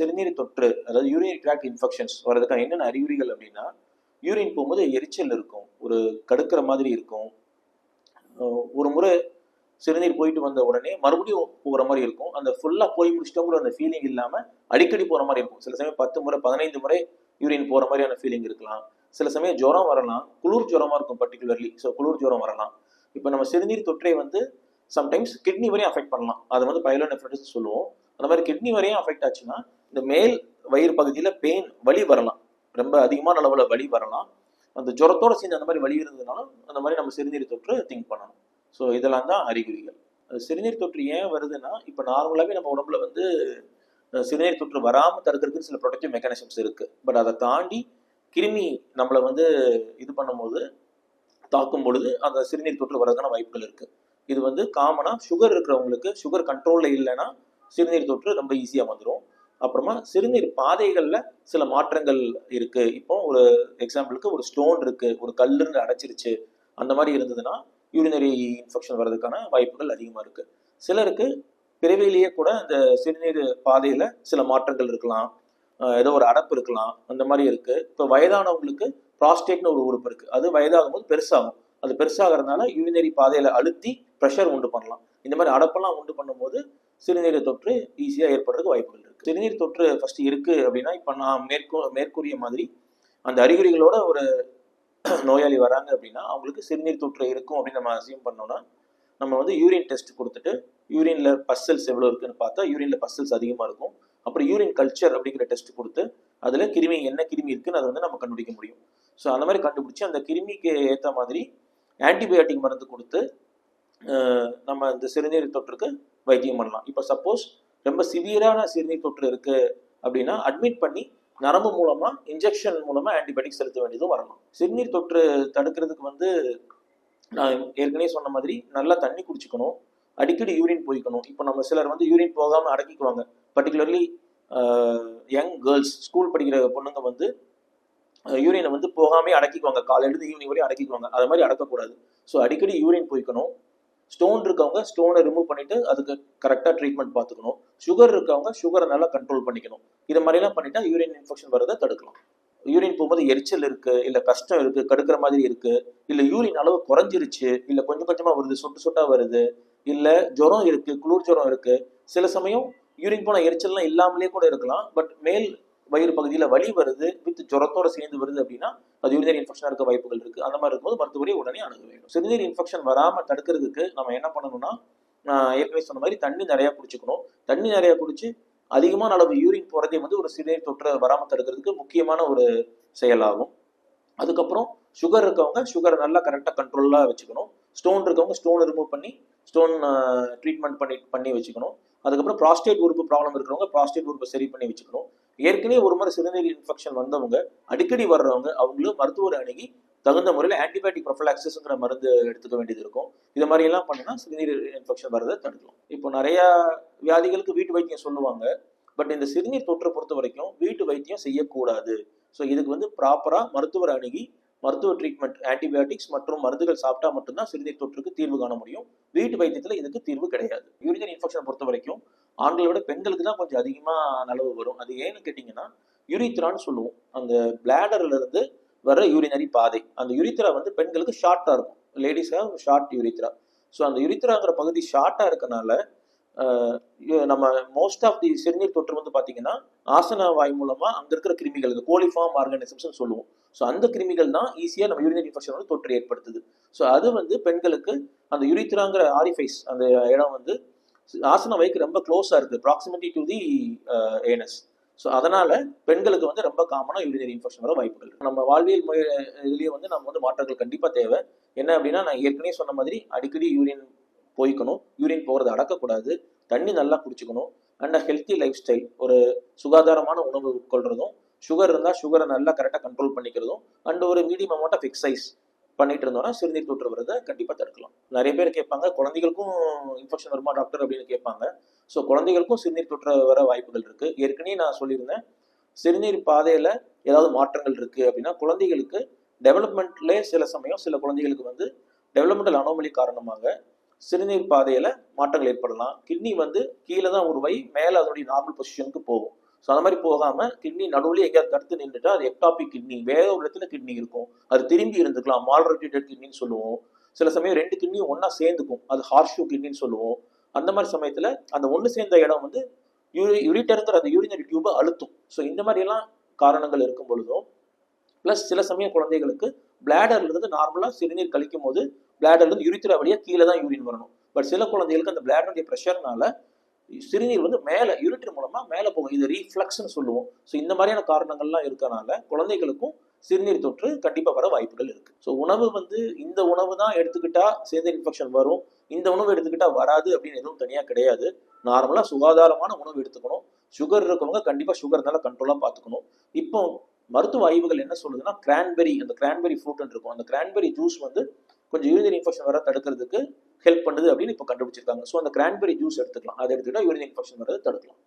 சிறுநீர் தொற்று அதாவது யூரின் ட்ராக் இன்ஃபெக்ஷன்ஸ் வர்றதுக்கான என்னென்ன அறிகுறிகள் அப்படின்னா யூரின் போகும்போது எரிச்சல் இருக்கும் ஒரு கடுக்கிற மாதிரி இருக்கும். ஒரு முறை சிறுநீர் போயிட்டு வந்த உடனே மறுபடியும் போகிற மாதிரி இருக்கும். அந்த ஃபுல்லாக போய் முடிச்சிட்டோங்கிற அந்த ஃபீலிங் இல்லாமல் அடிக்கடி போகிற மாதிரி இருக்கும். சில சமயம் பத்து முறை பதினைந்து முறை யூரின் போகிற மாதிரியான ஃபீலிங் இருக்கலாம். சில சமயம் ஜுரம் வரலாம். குளிர் ஜுரமாக இருக்கும் பர்டிகுலர்லி ஸோ குளிர் ஜுரம் வரலாம். இப்போ நம்ம சிறுநீர் தொற்றை வந்து சம்டைம்ஸ் கிட்னி வரையும் அஃபெக்ட் பண்ணலாம். அதை வந்து பைலோனெஃப்ரைட்டிஸ் சொல்லுவோம். அந்த மாதிரி கிட்னி வரையும் அஃபெக்ட் ஆச்சுன்னா இந்த மேல் வயிறு பகுதியில் பெயின் வலி வரலாம். ரொம்ப அதிகமான அளவில் வலி வரலாம். அந்த ஜுரத்தோட சேர்ந்து அந்த மாதிரி வலி இருந்ததுனாலும் அந்த மாதிரி நம்ம சிறுநீர் தொற்று திங்க் பண்ணணும். ஸோ இதெல்லாம் தான் அறிகுறிகள். அது சிறுநீர் தொற்று ஏன் வருதுன்னா இப்போ நார்மலாகவே நம்ம உடம்புல வந்து சிறுநீர் தொற்று வராமல் தடுக்கிறதுக்கு சில ப்ரொடக்டிவ் மெக்கானிசம்ஸ் இருக்குது பட் அதை தாண்டி கிருமி நம்மளை வந்து இது பண்ணும்போது தாக்கும் பொழுது அந்த சிறுநீர் தொற்று வரதுக்கான வாய்ப்புகள் இருக்குது இது வந்து காமனாக சுகர் இருக்கிறவங்களுக்கு சுகர் கண்ட்ரோலில் இல்லைன்னா சிறுநீர் தொற்று ரொம்ப ஈஸியாக வந்துடும் அப்புறமா சிறுநீர் பாதைகளில் சில மாற்றங்கள் இருக்கு. இப்போ ஒரு எக்ஸாம்பிளுக்கு ஒரு ஸ்டோன் இருக்கு ஒரு கல்லுன்னு அடைச்சிருச்சு அந்த மாதிரி இருந்ததுன்னா யூரினரி இன்ஃபெக்ஷன் வர்றதுக்கான வாய்ப்புகள் அதிகமாக இருக்கு. சிலருக்கு பிறவிலேயே கூட இந்த சிறுநீர் பாதையில சில மாற்றங்கள் இருக்கலாம். ஏதோ ஒரு அடப்பு இருக்கலாம் அந்த மாதிரி இருக்கு. இப்போ வயதானவங்களுக்கு ப்ராஸ்டேட்னு ஒரு உறுப்பு இருக்கு. அது வயதாகும் போது பெருசாகும். அது பெருசாகிறதுனால யூரினரி பாதையில அழுத்தி ப்ரெஷர் உண்டு பண்ணலாம். இந்த மாதிரி அடப்பெல்லாம் உண்டு பண்ணும்போது சிறுநீர் தொற்று ஈஸியாக ஏற்படுறதுக்கு வாய்ப்புகள் இருக்கு. சிறுநீர் தொற்று ஃபர்ஸ்ட் இருக்கு அப்படின்னா இப்போ நான் மேற்கூ மேற்கூறிய மாதிரி அந்த அறிகுறிகளோட ஒரு நோயாளி வராங்க அப்படின்னா அவங்களுக்கு சிறுநீர் தொற்று இருக்கும் அப்படின்னு நம்ம அசியூம் பண்ணோம்னா நம்ம வந்து யூரின் டெஸ்ட் கொடுத்துட்டு யூரின்ல பஸ்ஸல்ஸ் எவ்வளோ இருக்குன்னு பார்த்தா யூரின்ல பஸ்ஸல்ஸ் அதிகமாக இருக்கும். அப்புறம் யூரின் கல்ச்சர் அப்படிங்கிற டெஸ்ட் கொடுத்து அதில் கிருமி என்ன கிருமி இருக்குன்னு அதை வந்து நம்ம கண்டுபிடிக்க முடியும். ஸோ அந்த மாதிரி கண்டுபிடிச்சி அந்த கிருமிக்கு ஏற்ற மாதிரி ஆன்டிபயோட்டிக் மருந்து கொடுத்து நம்ம இந்த சிறுநீர் தொற்றுக்கு வைத்தியம் பண்ணலாம். இப்போ சப்போஸ் ரொம்ப சிவியரான சிறுநீர் தொற்று இருக்கு அப்படின்னா அட்மிட் பண்ணி நரம்பு மூலமா இன்ஜெக்ஷன் மூலமா ஆன்டிபயோட்டிக் செலுத்த வேண்டியதும் வரலாம் சிறுநீர் தொற்று தடுக்கிறதுக்கு வந்து நான் ஏற்கனவே சொன்ன மாதிரி நல்லா தண்ணி குடிச்சுக்கணும். அடிக்கடி யூரின் போய்க்கணும். இப்போ நம்ம சிலர் வந்து யூரின் போகாமல் அடக்கிக்குவாங்க. பர்டிகுலர்லி யங் கேர்ள்ஸ் ஸ்கூல் படிக்கிற பொண்ணுங்க வந்து யூரினை வந்து போகாமே அடக்கிக்குவாங்க. காலையிலேருந்து ஈவினிங் வரையும் அடக்கிக்குவாங்க. அது மாதிரி அடக்கக்கூடாது. ஸோ அடிக்கடி யூரின் போய்க்கணும். ஸ்டோன் இருக்கவங்க ஸ்டோனை ரிமூவ் பண்ணிட்டு அதுக்கு கரெக்டாக ட்ரீட்மெண்ட் பார்த்துக்கணும். சுகர் இருக்கவங்க சுகரை நல்லா கண்ட்ரோல் பண்ணிக்கணும். இது மாதிரிலாம் பண்ணிட்டா யூரின் இன்ஃபெக்ஷன் வரதை தடுக்கலாம். யூரின் போகும்போது எரிச்சல் இருக்கு இல்ல கஷ்டம் இருக்கு கடுக்கிற மாதிரி இருக்கு இல்ல யூரின் அளவு குறைஞ்சிருச்சு இல்ல கொஞ்சம் கொஞ்சமா வருது சொட்டு சொட்டா வருது இல்ல ஜுரம் இருக்கு குளிர் ஜுரம் இருக்கு. சில சமயம் யூரின் போன எரிச்சல்லாம் இல்லாமலே கூட இருக்கலாம் பட் மேல் வயிறு பகுதியில் வலி வருது வித் ஜுரத்தோட சேர்ந்து வருது அப்படின்னா அது யூரினரி இன்ஃபெக்ஷன் இருக்க வாய்ப்புகள் இருக்கு. அந்த மாதிரி இருக்கும்போது மருத்துவரை உடனே அணுக வேண்டும். சிறுநீர் இன்ஃபெக்ஷன் வராமல் தடுக்கிறதுக்கு நம்ம என்ன பண்ணணும்னா நான் ஏற்கனவே சொன்ன மாதிரி தண்ணி நிறையா குடிச்சுக்கணும். தண்ணி நிறையா குடிச்சு அதிகமான அளவு யூரின் போகிறதே வந்து ஒரு சிறுநீர் தொற்று வராமல் தடுக்கிறதுக்கு முக்கியமான ஒரு செயலாகும். அதுக்கப்புறம் சுகர் இருக்கவங்க சுகரை நல்லா கரெக்டாக கண்ட்ரோலாக வச்சுக்கணும். ஸ்டோன் இருக்கவங்க ஸ்டோன் ரிமூவ் பண்ணி ஸ்டோன் ட்ரீட்மெண்ட் பண்ணி பண்ணி வச்சுக்கணும். அதுக்கப்புறம் ப்ராஸ்டேட் உறுப்பு ப்ராப்ளம் இருக்கிறவங்க ப்ராஸ்டேட் உறுப்பை சரி பண்ணி வச்சுக்கணும். ஏற்கனவே ஒரு முறை சிறுநீர் இன்ஃபெக்ஷன் வந்தவங்க அடிக்கடி வர்றவங்க அவங்களும் மருத்துவரை அணுகி தகுந்த முறையில் ஆன்டிபயோட்டிக் ப்ரொஃபலாக்சிஸ்ங்கிற மருந்து எடுத்துக்க வேண்டியது இருக்கும். இது மாதிரி எல்லாம் பண்ணினா சிறுநீர் இன்ஃபெக்ஷன் வரதை தடுக்கலாம். இப்போ நிறைய வியாதிகளுக்கு வீட்டு வைத்தியம் சொல்லுவாங்க. பட் இந்த சிறுநீர் தொற்றை பொறுத்த வரைக்கும் வீட்டு வைத்தியம் செய்யக்கூடாது. ஸோ இதுக்கு வந்து ப்ராப்பராக மருத்துவர் அணுகி மருத்துவ ட்ரீட்மெண்ட் ஆன்டிபயோட்டிக்ஸ் மற்றும் மருந்துகள் சாப்பிட்டா மட்டும்தான் சிறுநீர் தொற்றுக்கு தீர்வு காண முடியும். வீட்டு வைத்தியத்தில் இதுக்கு தீர்வு கிடையாது. யூரினரி இன்ஃபெக்ஷன் பொறுத்த வரைக்கும் ஆண்களை விட பெண்களுக்கு தான் கொஞ்சம் அதிகமாக நலவு வரும். அது ஏன்னு கேட்டிங்கன்னா யூரித்ரான்னு சொல்லுவோம். அந்த பிளாடர்லேருந்து வர யூரினரி பாதை. அந்த யுரித்ரா வந்து பெண்களுக்கு ஷார்ட்டாக இருக்கும். லேடிஸாக ஷார்ட் யூரித்ரா ஸோ அந்த யுரித்ராங்கிற பகுதி ஷார்ட்டாக இருக்கனால நம்ம மோஸ்ட் ஆஃப் தி சிறுநீர் தொற்று வந்து பார்த்தீங்கன்னா ஆசன வாய் மூலமா அங்க இருக்கிற கிருமிகள் இந்த கோலிஃபார்ம் ஆர்கானிசம்ஸ்னு சொல்லுவோம். ஸோ அந்த கிருமிகள் தான் ஈஸியாக நம்ம யூரினரி இன்ஃபெக்ஷன் வந்து தொற்று ஏற்படுத்துது. ஸோ அது வந்து பெண்களுக்கு அந்த யுரித்ராங்கிற ஆரிஃபைஸ் அந்த இடம் வந்து ஆசன வாய்க்கு ரொம்ப க்ளோஸாக இருக்குது proximity to the anus so அதனால பெண்களுக்கு வந்து ரொம்ப காமனாக யூரினரி இன்ஃபெக்ஷன் வர வாய்ப்புகள் இருக்கு. நம்ம வாழ்வியல் முறை இதுலேயே வந்து நம்ம வந்து மாற்றங்கள் கண்டிப்பாக தேவை. என்ன அப்படின்னா நான் ஏற்கனவே சொன்ன மாதிரி அடிக்கடி யூரின் போய்க்கணும். யூரின் போகிறத அடக்கக்கூடாது. தண்ணி நல்லா குடிச்சுக்கணும். அண்ட் ஹெல்த்தி லைஃப் ஸ்டைல் ஒரு சுகாதாரமான உணவு உட்கொள்றதும் சுகர் இருந்தால் சுகரை நல்லா கரெக்டாக கண்ட்ரோல் பண்ணிக்கிறதும் அண்ட் ஒரு மீடியம் அமௌண்ட் ஆஃப் எக்ஸசைஸ் பண்ணிட்டு இருந்தோம்னா சிறுநீர் தொற்று வரதை கண்டிப்பாக தடுக்கலாம். நிறைய பேர் கேட்பாங்க குழந்தைகளுக்கும் இன்ஃபெக்ஷன் வருமா டாக்டர் அப்படின்னு கேட்பாங்க. ஸோ குழந்தைகளுக்கும் சிறுநீர் தொற்று வர வாய்ப்புகள் இருக்கு. ஏற்கனவே நான் சொல்லியிருந்தேன் சிறுநீர் பாதையில ஏதாவது மாற்றங்கள் இருக்கு அப்படின்னா குழந்தைகளுக்கு டெவலப்மெண்ட்லேயே சில சமயம் சில குழந்தைகளுக்கு வந்து டெவலப்மெண்டல் அனோமலி காரணமாக சிறுநீர் பாதையில மாற்றங்கள் ஏற்படலாம். கிட்னி வந்து கீழே தான் உருவாகி மேலே அதனுடைய நார்மல் பொசிஷனுக்கு போகும். ஸோ அந்த மாதிரி போகாம கிட்னி நடுவில் எங்கேயாவது தடுத்து நின்றுட்டா அது எக்டாபிக் கிட்னி வேற ஒரு இடத்துல கிட்னி இருக்கும். அது திரும்பி இருந்துக்கலாம். மால் ரொட்டேட்டட் கிட்னின்னு சொல்லுவோம். சில சமயம் ரெண்டு கிட்னியும் ஒன்றா சேர்ந்துக்கும். அது ஹார்ஷூ கிட்னின்னு சொல்லுவோம். அந்த மாதிரி சமயத்தில் அந்த ஒன்று சேர்ந்த இடம் வந்து யூரி யூரிட்டருங்கிற அந்த யூரினரி டியூபை அழுத்தும். ஸோ இந்த மாதிரியெல்லாம் காரணங்கள் இருக்கும் பொழுதும் ப்ளஸ் சில சமயம் குழந்தைகளுக்கு பிளாடர்லேருந்து நார்மலாக சிறுநீர் கழிக்கும் போது பிளாடர்ல இருந்து யூரித்திரா வழியா கீழே தான் யூரின் வரணும். பட் சில குழந்தைகளுக்கு அந்த பிளாடருடைய ப்ரெஷர்னால சிறுநீர் வந்து மேலே யூரிட்டர் மூலமா மேலே போகும். இது ரீஃப்ளக்ஸ்னு சொல்லுவோம். ஸோ இந்த மாதிரியான காரணங்கள்லாம் இருக்கனால குழந்தைகளுக்கும் சிறுநீர் தொற்று கண்டிப்பாக வர வாய்ப்புகள் இருக்கு. ஸோ உணவு வந்து இந்த உணவு தான் எடுத்துக்கிட்டா சேர்ந்த இன்ஃபெக்ஷன் வரும். இந்த உணவு எடுத்துக்கிட்டா வராது அப்படின்னு எதுவும் தனியாக கிடையாது. நார்மலாக சுகாதாரமான உணவு எடுத்துக்கணும். சுகர் இருக்கவங்க கண்டிப்பாக சுகர் நல்லா கண்ட்ரோலாக பார்த்துக்கணும் இப்போ மருத்துவ ஆய்வுகள் என்ன சொல்லுதுன்னா கிரான்பெரி அந்த கிரான்பெரி ஃப்ரூட்னு இருக்கும். அந்த கிரான்பெரி ஜூஸ் வந்து கொஞ்சம் யூரினரி இன்ஃபெக்ஷன் வர தடுக்கிறதுக்கு ஹெல்ப் பண்ணுது அப்படின்னு இப்போ கண்டுபிடிச்சிருக்காங்க. ஸோ அந்த கிரான்பெரி ஜூஸ் எடுத்துக்கலாம். அதை எடுத்துக்கிட்டா யூரினரி இன்ஃபெக்ஷன் வரதை தடுக்கலாம்.